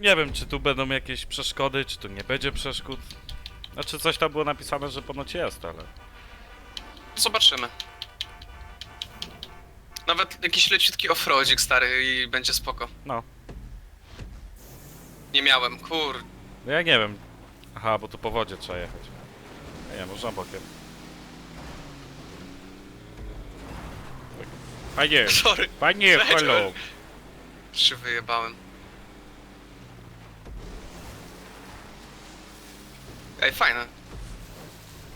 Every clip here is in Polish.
Nie wiem, czy tu będą jakieś przeszkody, czy tu nie będzie przeszkód. Znaczy, coś tam było napisane, że ponoć jest, ale... Zobaczymy. Nawet jakiś leciutki offroadzik stary i będzie spoko. No. Nie miałem, kur... No ja nie wiem. Aha, bo tu po wodzie trzeba jechać. Nie, można bokiem. Panie, Sorry, panie, Cześć, hello. się wyjebałem. Ej, fajne.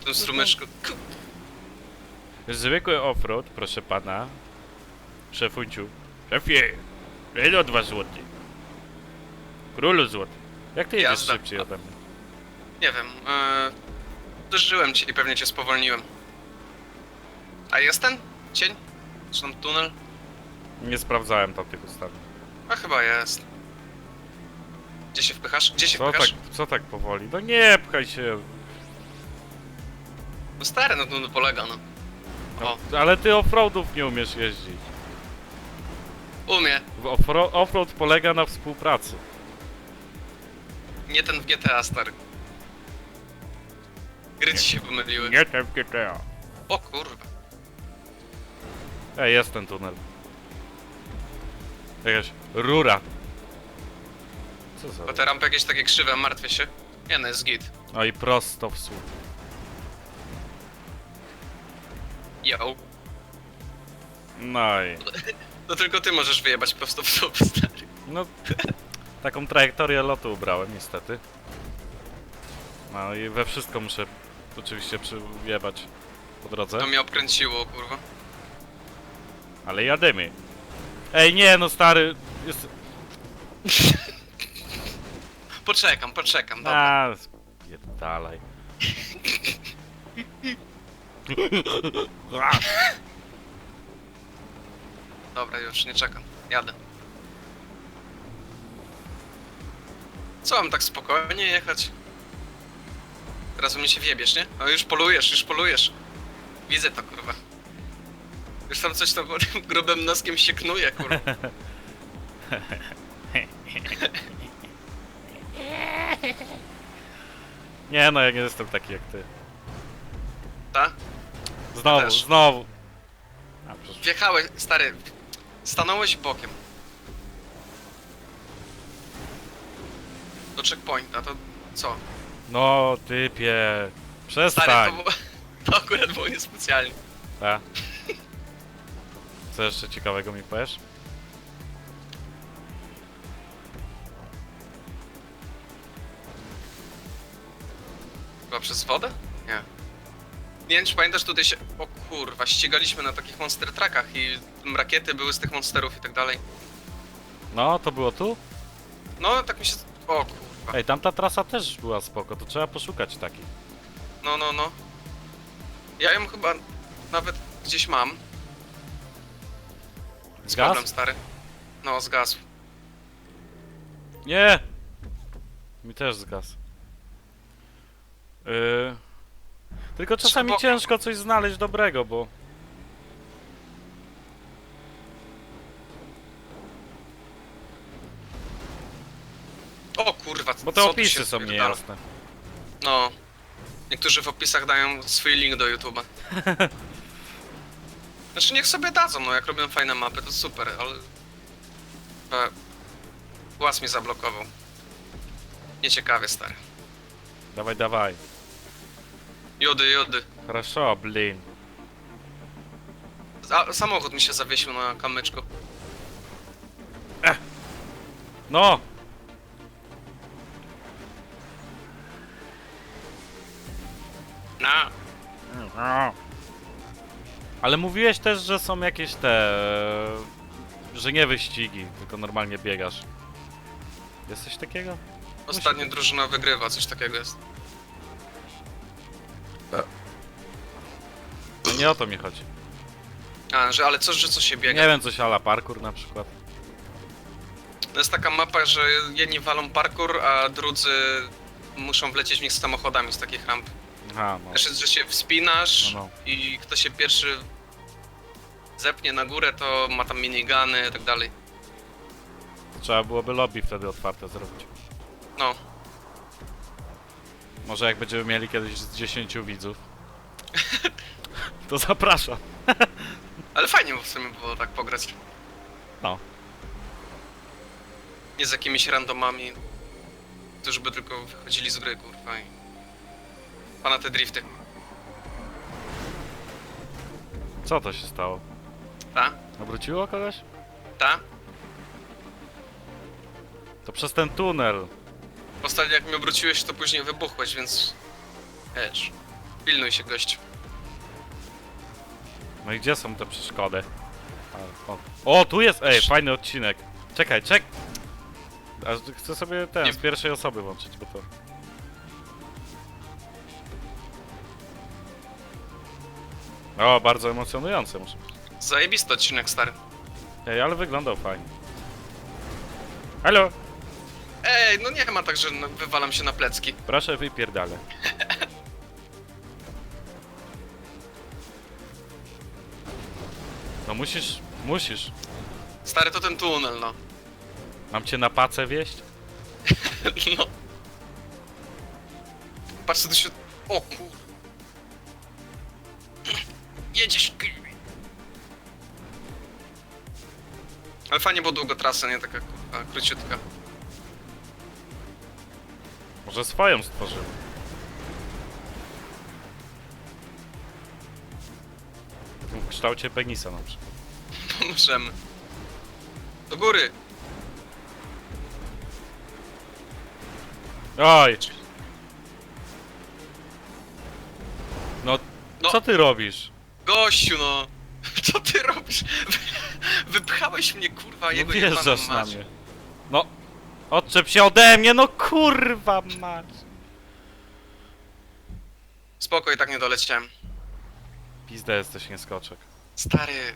W tym strumyczku. Ku- Zwykły offroad, proszę pana. Szefunciu. Szefie, ile od was złoty? Królu złoty. Jak ty jedziesz Jazda. szybciej ode mnie? Nie wiem, yy... Dożyłem cię i pewnie cię spowolniłem. A jest ten? Cień? Czy tam tunel? Nie sprawdzałem tamtych ustawień. A chyba jest. Gdzie się wpychasz? Gdzie się Co tak, wpychasz? co tak powoli? No nie pchaj się. No stary, no tunel polega, no. No, ale ty offroadów nie umiesz jeździć. umie. Offro offroad polega na współpracy. Nie ten w GTA, stary. Gry ci się pomyliły. Nie ten w GTA. O kurwa. Ej, jest ten tunel. Jakaś rura. Co za... Bo te rampy jakieś takie krzywe, martwię się. Nie no, jest git. No i prosto w słup. Yo. No i... To tylko ty możesz wyjebać prosto w słup, stary. No, taką trajektorię lotu ubrałem niestety. No i we wszystko muszę oczywiście przyjebać po drodze, To mnie obkręciło, kurwa. ale jadymy. Ej, nie no stary, jest... Poczekam, poczekam, dobra. A, spierdalaj. A, Dobra, już nie czekam. Jadę. Co mam tak spokojnie jechać? Teraz u mnie się wjebiesz, nie? No już polujesz, już polujesz. Widzę to, kurwa. Już tam coś tam grubym noskiem się knuje, kurwa. Nie no, ja nie jestem taki jak ty. Ta? Znowu, też. znowu. A, przecież... Wjechałeś, stary. Stanąłeś bokiem. Do checkpointa, to co? No, typie. Stary, Przestań. to, było, to akurat było niespecjalnie. Ta. Co jeszcze ciekawego mi powiesz? Chyba przez wodę? Nie. Nie wiem, czy pamiętasz, tutaj się... O kurwa, ścigaliśmy na takich monster trackach i rakiety były z tych monsterów i tak dalej. No, to było tu? No, tak mi się... O kurwa. Ej, tamta trasa też była spoko, to trzeba poszukać takich. No, no, no. Ja ją chyba nawet gdzieś mam. Z Zgas? problem, stary. No, zgasł. Nie! Mi też zgasł. Yy... Tylko czasami Trzeba- ciężko coś znaleźć dobrego, bo... O kurwa, Bo te co tu opisy się są odpierdala? niejasne. No. Niektórzy w opisach dają swój link do YouTube'a. Znaczy niech sobie dadzą, no jak robią fajne mapy, to super, ale... E, Głaz mnie zablokował. Nieciekawie, stary. Dawaj, dawaj. Jody, jody. Хорошо, blin. A, samochód mi się zawiesił na kamyczku. No! Na. Ale mówiłeś też, że są jakieś te... Że nie wyścigi, tylko normalnie biegasz. Jest coś takiego? Ostatnia drużyna wygrywa, coś takiego jest. Nie o to mi chodzi. A, że ale co, że co się biega? Nie wiem, coś ala parkour na przykład. To jest taka mapa, że jedni walą parkour, a drudzy muszą wlecieć w nich samochodami z takich ramp. Aha, no. Jest, że się wspinasz No, no. i kto się pierwszy zepnie na górę, to ma tam minigany i tak dalej. Trzeba byłoby lobby wtedy otwarte zrobić. No. Może jak będziemy mieli kiedyś z 10 widzów. To zapraszam. Ale fajnie w sumie było tak pograć. No. Nie z jakimiś randomami, którzy by tylko wychodzili z gry, kurwa i... Pana te drifty. Co to się stało? Ta? Obróciło kogoś? Ta? To przez ten tunel. Ostatnio jak mi obróciłeś, to później wybuchłeś, więc... Wiesz, pilnuj się gościu. No i gdzie są te przeszkody? A, o. o, tu jest! Ej, fajny odcinek. Czekaj, czek. Aż chcę sobie ten Nie. z pierwszej osoby włączyć, bo to. O, bardzo emocjonujące muszę być. Zajebisty odcinek, stary. Ej, ale wyglądał fajnie. Halo! Ej, no nie ma tak, że no, wywalam się na plecki. Proszę wypierdalę. No musisz, musisz. Stary, to ten tunel, no. Mam cię na pacę wieść? no. Patrz, co tu się... O kur... Jedziesz, kurwa. Ale fajnie, bo długo trasa, nie taka kurwa, króciutka. Może swoją stworzymy. Kształcie penisa na przykład. Możemy. Do góry. Oj! No, No. co ty robisz? Gościu, no. Co ty robisz? Wypchałeś mnie, kurwa, No jego wjeżdżasz jebaną na mać. mnie. No, odczep się ode mnie, no kurwa mać. Spoko, i tak nie doleciałem. Pizda jesteś nieskoczek. Stary,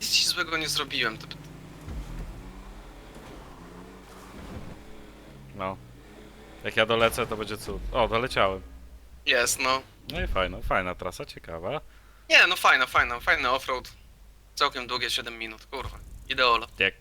nic ci złego nie zrobiłem. To... No. Jak ja dolecę, to będzie cud. O, doleciałem. Jest, no. No i fajna, fajna trasa, ciekawa. Nie, no fajna, fajna, fajny offroad. Całkiem długie 7 minut, kurwa. Ideolo. Jak